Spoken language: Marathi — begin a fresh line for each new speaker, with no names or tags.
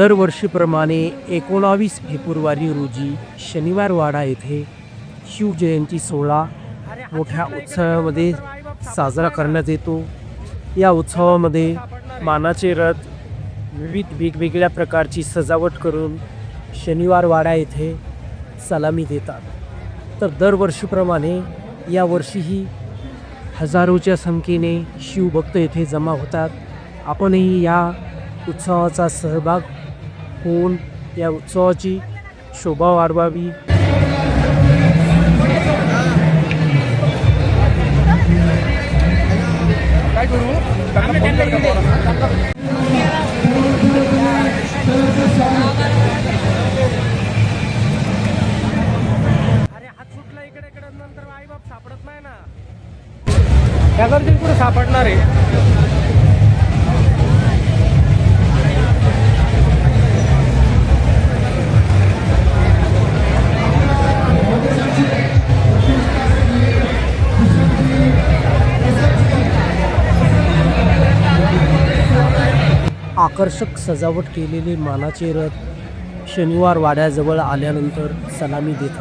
दरवर्षीप्रमाणे एकोणावीस फेब्रुवारी रोजी शनिवारवाडा येथे शिवजयंती सोहळा मोठ्या उत्सवामध्ये साजरा करण्यात येतो. या उत्सवामध्ये मानाचे रथ विविध वेगवेगळ्या प्रकारची सजावट करून शनिवारवाडा येथे सलामी देतात. तर दरवर्षीप्रमाणे यावर्षीही हजारोच्या संख्येने शिवभक्त येथे जमा होतात. आपणही या उत्सवाचा सहभाग होऊन या उत्सवाची शोभा वाढवावी?
अरे हात सुटला इकडे आई बाप सापडत नाही ना त्या गर्दीत कुठे सापडणार आहे?
आकर्षक सजावट केलेले मानाचे रथ शनिवार वाड्याजवळ आल्यानंतर सलामी
देत